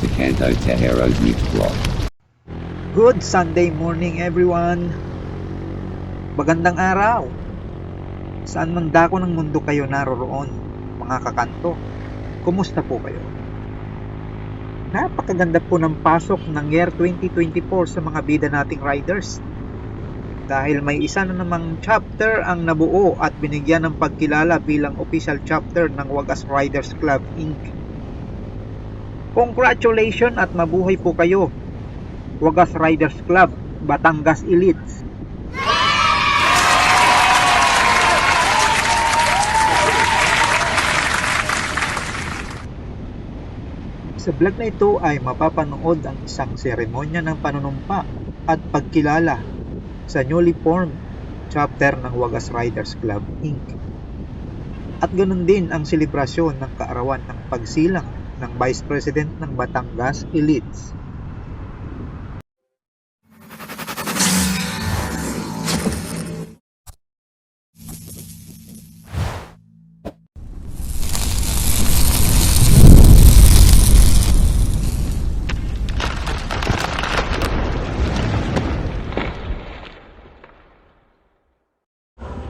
Welcome to Canto Tejero's News Blog. Good Sunday morning everyone! Magandang araw! Saan man dako ng mundo kayo naroroon, mga kakanto? Kumusta po kayo? Napakaganda po ng pasok ng year 2024 sa mga bida nating riders. Dahil may isa na namang chapter ang nabuo at binigyan ng pagkilala bilang official chapter ng Wagas Riders Club Inc. Congratulations at mabuhay po kayo Wagas Riders Club, Batangas Elites. Sa vlog na ito ay mapapanood ang isang seremonya ng panunumpa at pagkilala sa newly formed chapter ng Wagas Riders Club Inc. At ganoon din ang selebrasyon ng kaarawan ng pagsilang ng Vice President ng Batangas Elites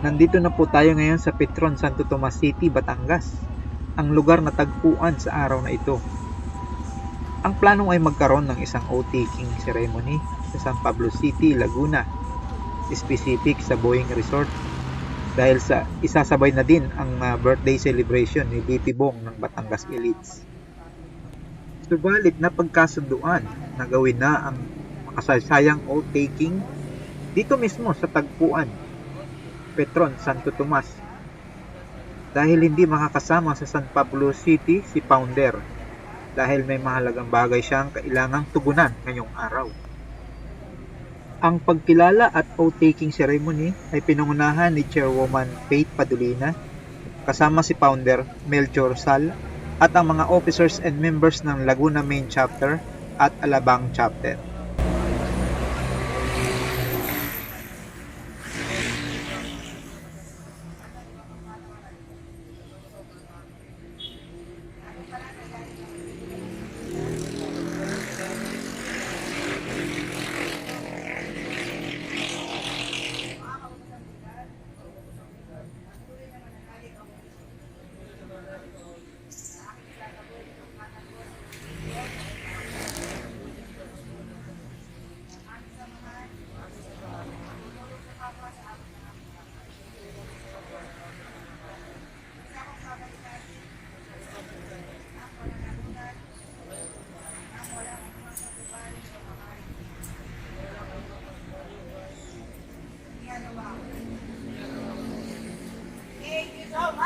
Nandito na po tayo ngayon sa Petron, Santo Tomas City, Batangas. Ang lugar na tagpuan sa araw na ito. Ang plano ay magkaroon ng isang oath-taking ceremony sa San Pablo City, Laguna. Specific sa Boeing Resort. Dahil sa isasabay na din ang uh, birthday celebration ni BP Bong ng Batangas Elites. Subalit na pagkasunduan na gawin na ang makasaysayang oath-taking dito mismo sa tagpuan Petron, Santo Tomas. Dahil hindi makakasama sa San Pablo City si Founder dahil may mahalagang bagay siyang kailangang tugunan ngayong araw. Ang pagkilala at oath-taking ceremony ay pinangunahan ni Chairwoman Faith Padulina kasama si Founder Melchor Sal at ang mga officers and members ng Laguna Main Chapter at Alabang Chapter.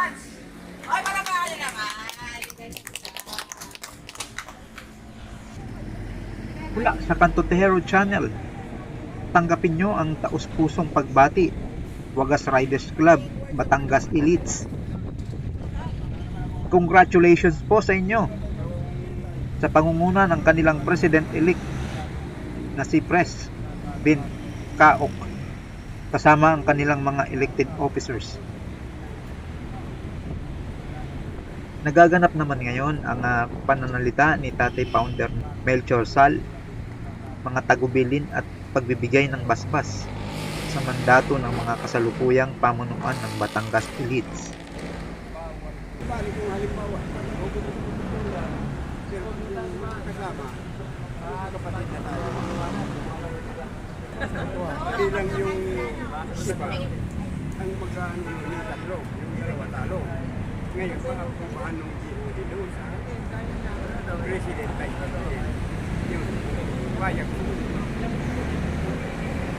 Ay, palakpakan nyo naman. Mula sa Kanto Tejero Channel, tanggapin nyo ang taus-pusong pagbati. Wagas Riders Club, Batangas Elites. Congratulations po sa inyo sa pangunguna ng kanilang President-elect na si Pres Bin Kaok kasama ang kanilang mga elected officers. Nagaganap naman ngayon ang ah, pananalita ni Tatay Founder Melchor Sal, mga tagubilin at pagbibigay ng basbas sa mandato ng mga kasalukuyang pamunuan ng Batangas Elites. Yung ang magkano yung tatlo, yung dalawa talo. Ngayon, baka kung paano GOD doon sa president ay president. Yun, payag.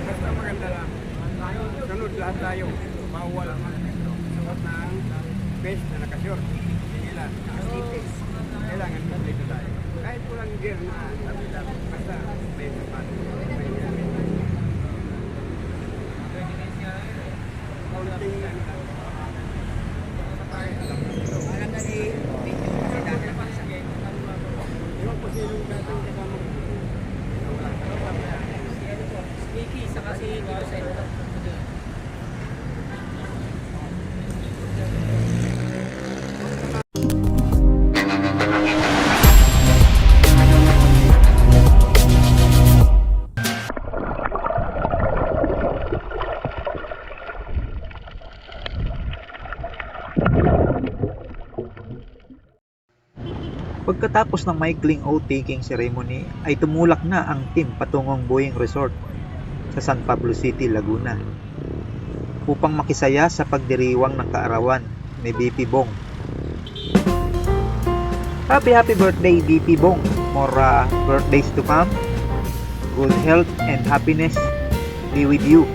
Basta maganda lang. Sunod lahat tayo. Bawal suot ng vest na nakasyor. Sige lang. Kailangan dito tayo. Kahit walang gear na sabi lang, basta may sapat. Pagkatapos ng maikling oath-taking ceremony ay tumulak na ang team patungong Boeing Resort sa San Pablo City, Laguna upang makisaya sa pagdiriwang ng kaarawan ni BP Bong. Happy happy birthday BP Bong! More uh, birthdays to come. Good health and happiness be with you.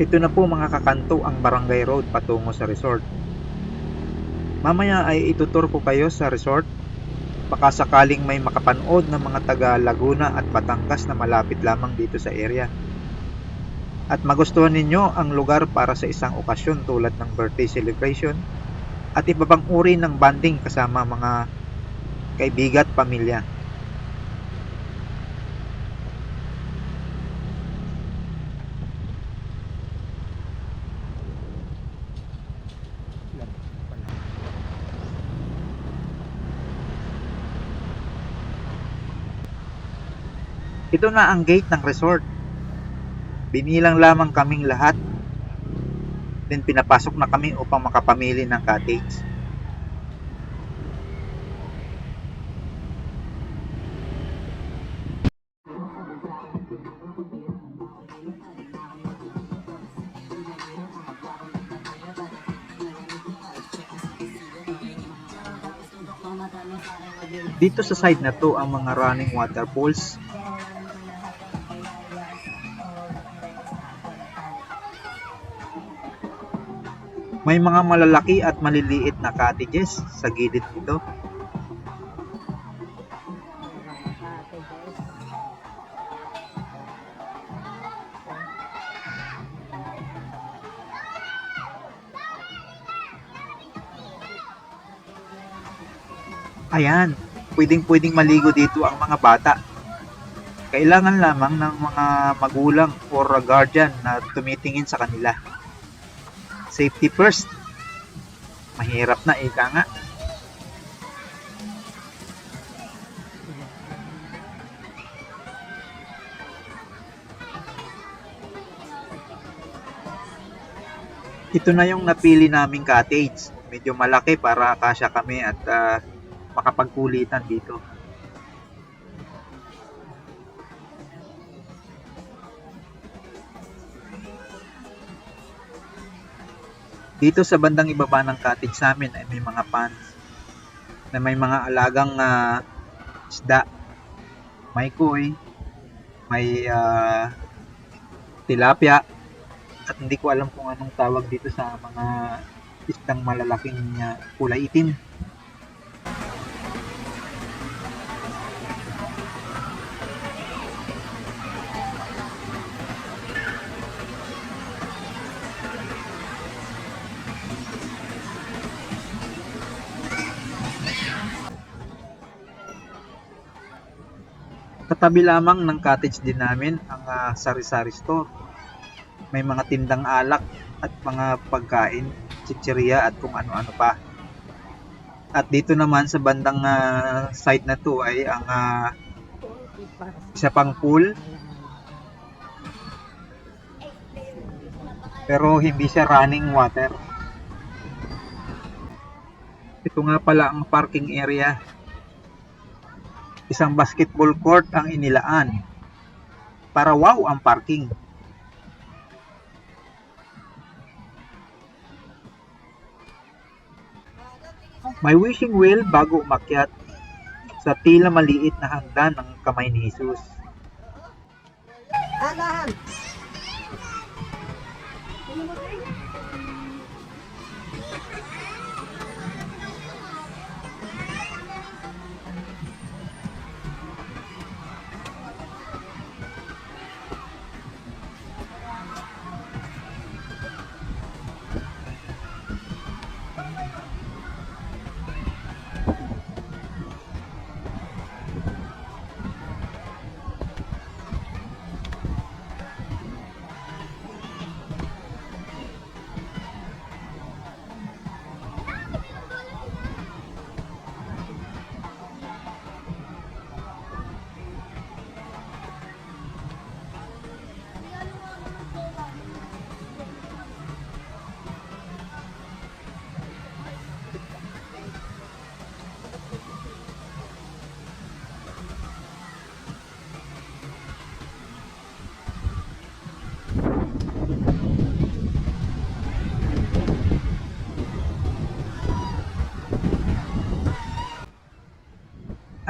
Ito na po mga kakanto ang Barangay Road patungo sa resort. Mamaya ay itutur ko kayo sa resort. Baka sakaling may makapanood ng mga taga Laguna at Batangas na malapit lamang dito sa area. At magustuhan ninyo ang lugar para sa isang okasyon tulad ng birthday celebration at iba pang uri ng banding kasama mga kaibigan at pamilya. Ito na ang gate ng resort. Binilang lamang kaming lahat. Then pinapasok na kami upang makapamili ng cottage. Dito sa side na to ang mga running waterfalls May mga malalaki at maliliit na cottages sa gilid nito. Ayan, pwedeng-pwedeng maligo dito ang mga bata. Kailangan lamang ng mga magulang or guardian na tumitingin sa kanila safety first. Mahirap na, ika nga. Ito na yung napili naming cottage. Medyo malaki para kasya kami at ah, makapagkulitan dito. Dito sa bandang ibaba ng cottage sa amin ay may mga ponds na may mga alagang ah, isda. May koi, may ah, tilapia, at hindi ko alam kung anong tawag dito sa mga isdang malalaking ah, kulay itim. Katabi lamang ng cottage din namin ang ah, sari-sari store. May mga tindang alak at mga pagkain, chicheria at kung ano-ano pa. At dito naman sa bandang ah, side na to ay ang ah, isa pang pool. Pero hindi siya running water. Ito nga pala ang parking area isang basketball court ang inilaan para wow ang parking. May wishing well bago umakyat sa tila maliit na hagdan ng kamay ni Jesus. Anahan!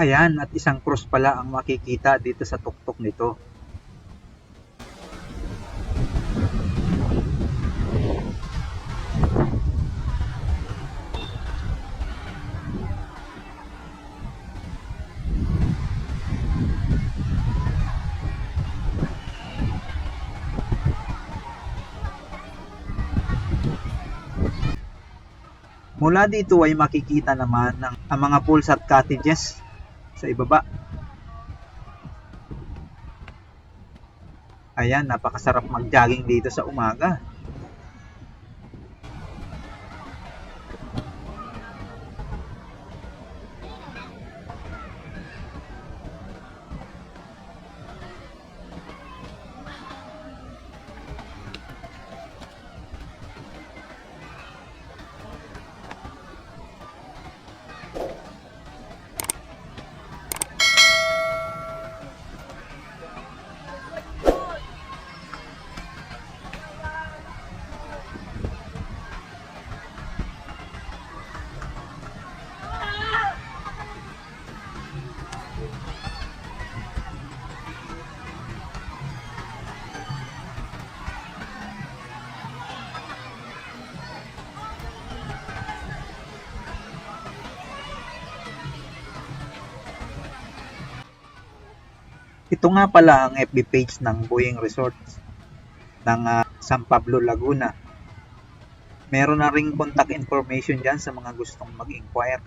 Ayan, at isang cross pala ang makikita dito sa tuktok nito. Mula dito ay makikita naman ng, ang mga pools at cottages sa ibaba. Ayan, napakasarap mag-jogging dito sa umaga. Ito nga pala ang FB page ng Boyeng Resorts ng ah, San Pablo, Laguna. Meron na ring contact information dyan sa mga gustong mag-inquire.